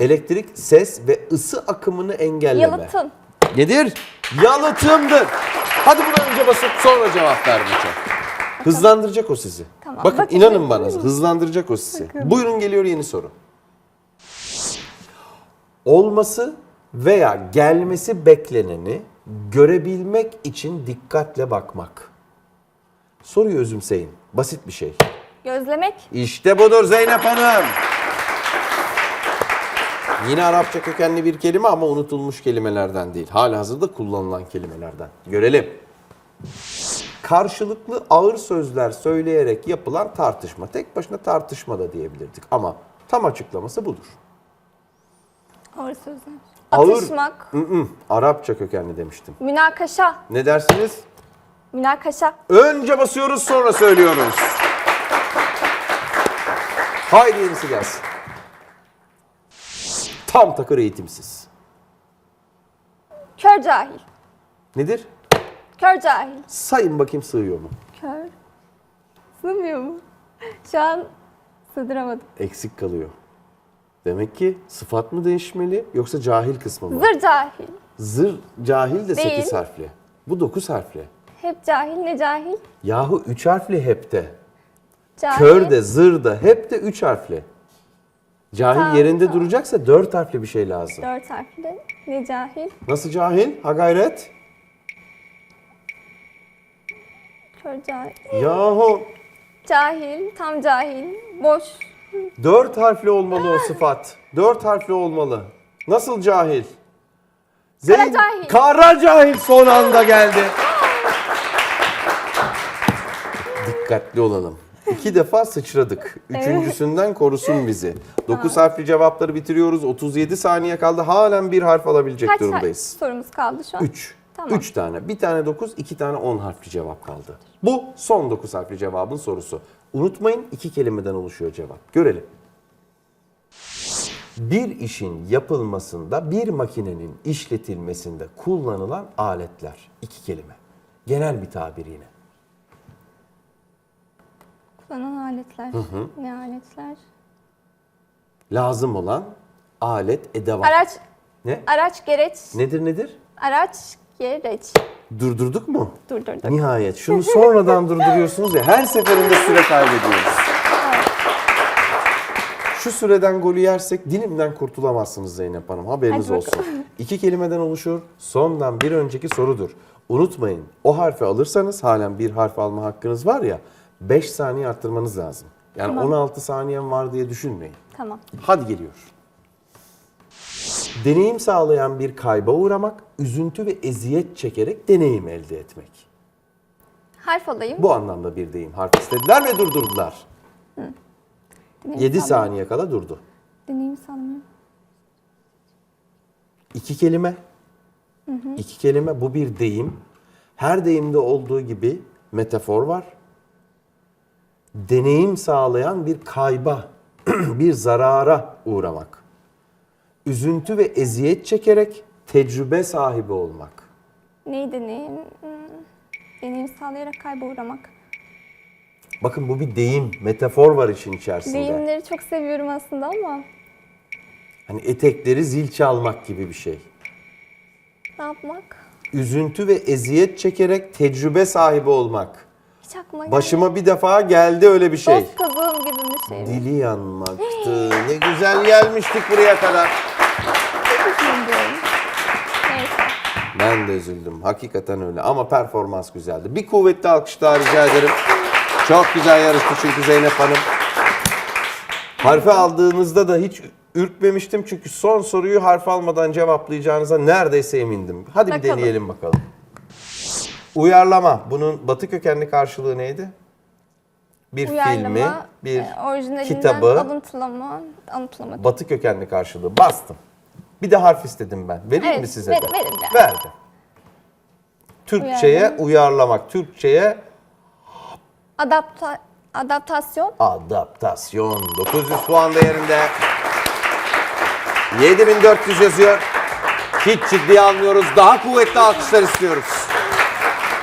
Elektrik, ses ve ısı akımını engelleme. Yalıtım. Nedir? Yalıtımdır. Hadi buna önce basıp sonra cevap ver Burçak. Hızlandıracak o sizi. Tamam, Bakın bakayım. inanın bana hızlandıracak o sizi. Buyurun geliyor yeni soru. Olması veya gelmesi bekleneni görebilmek için dikkatle bakmak. Soruyu özümseyin. Basit bir şey. Gözlemek. İşte budur Zeynep Hanım. Yine Arapça kökenli bir kelime ama unutulmuş kelimelerden değil. Halihazırda kullanılan kelimelerden. Görelim. Karşılıklı ağır sözler söyleyerek yapılan tartışma. Tek başına tartışma da diyebilirdik ama tam açıklaması budur. Ağır sözler. Ağır- Atışmak. Hı-hı, Arapça kökenli demiştim. Münakaşa. Ne dersiniz? Münakaşa. Önce basıyoruz sonra söylüyoruz. Haydi yenisi gelsin. Tam takır eğitimsiz. Kör cahil. Nedir? Kör cahil. Sayın bakayım sığıyor mu? Kör. Sığmıyor mu? Şu an sığdıramadım. Eksik kalıyor. Demek ki sıfat mı değişmeli yoksa cahil kısmı mı? Zır cahil. Zır cahil de Değil. 8 harfli. Bu 9 harfli. Hep cahil ne cahil? Yahu 3 harfli hep de. Cahil. Kör de zır da hep de 3 harfli. Cahil Tamam, yerinde tamam. duracaksa 4 harfli bir şey lazım. Dört harfli. Ne cahil? Nasıl cahil? Ha gayret. Kör cahil. Yahu Cahil. Tam cahil. Boş. dört harfli olmalı o sıfat. Dört harfli olmalı. Nasıl cahil? Zeyn- cahil. Kara cahil son anda geldi. Dikkatli olalım. İki defa sıçradık. Üçüncüsünden korusun bizi. Dokuz harfli cevapları bitiriyoruz. 37 saniye kaldı. Halen bir harf alabilecek Kaç durumdayız. sorumuz kaldı şu an? 3. Tamam. 3 tane. Bir tane 9, iki tane 10 harfli cevap kaldı. Bu son 9 harfli cevabın sorusu. Unutmayın iki kelimeden oluşuyor cevap. Görelim. Bir işin yapılmasında bir makinenin işletilmesinde kullanılan aletler. İki kelime. Genel bir tabir yine. Kullanan aletler. Ne aletler? Lazım olan alet, edevat. Araç, Ne? araç gereç. Nedir nedir? Araç gereç. Durdurduk mu? Durdurduk. Nihayet. Şunu sonradan durduruyorsunuz ya her seferinde süre kaybediyoruz. Şu süreden golü yersek dilimden kurtulamazsınız Zeynep Hanım. Haberiniz Hadi olsun. bakalım. İki kelimeden oluşur. Sondan bir önceki sorudur. Unutmayın o harfi alırsanız halen bir harf alma hakkınız var ya 5 saniye arttırmanız lazım. Yani Tamam. 16 saniyem var diye düşünmeyin. Tamam. Hadi geliyor. Deneyim sağlayan bir kayba uğramak, üzüntü ve eziyet çekerek deneyim elde etmek. Harf alayım. Bu anlamda bir deyim harf istediler ve durdurdular. Deneyim 7 sağlayayım. saniye kala durdu. Deneyim sanmıyorum. İki kelime. İki kelime bu bir deyim. Her deyimde olduğu gibi metafor var. Deneyim sağlayan bir kayba, bir zarara uğramak. Üzüntü ve eziyet çekerek tecrübe sahibi olmak. Neyi deneyim? Deneyim sağlayarak kayba uğramak. Bakın bu bir deyim, metafor var işin içerisinde. Deyimleri çok seviyorum aslında ama Hani etekleri zil çalmak gibi bir şey. ne yapmak? Üzüntü ve eziyet çekerek tecrübe sahibi olmak. Gelmedi. Başıma bir defa geldi öyle bir şey. Dost kazığım gibi bir şey. mi? Dili yanmaktı. Ne güzel gelmiştik buraya kadar. Üzüldüm. Neyse. Ben de üzüldüm. Hakikaten öyle. Ama performans güzeldi. Bir kuvvetli alkış daha rica ederim. Çok güzel yarıştı çünkü Zeynep Hanım. Harfi aldığınızda da hiç ürkmemiştim. Çünkü son soruyu harf almadan cevaplayacağınıza neredeyse emindim. Hadi bir Bakalım. deneyelim bakalım. Uyarlama. Bunun batı kökenli karşılığı neydi? Bir Uyarlama, filmi, bir e, kitabı, alıntılama, alıntılama. batı kökenli karşılığı. Bastım. Bir de harf istedim ben. Vereyim Evet, mi size ver- de? verin de. Verdim. Türkçeye Uyarlama. uyarlamak, Türkçeye Adapta, adaptasyon. adaptasyon. 900 puan değerinde. 7400 yazıyor. Hiç ciddiye almıyoruz. Daha kuvvetli alkışlar istiyoruz.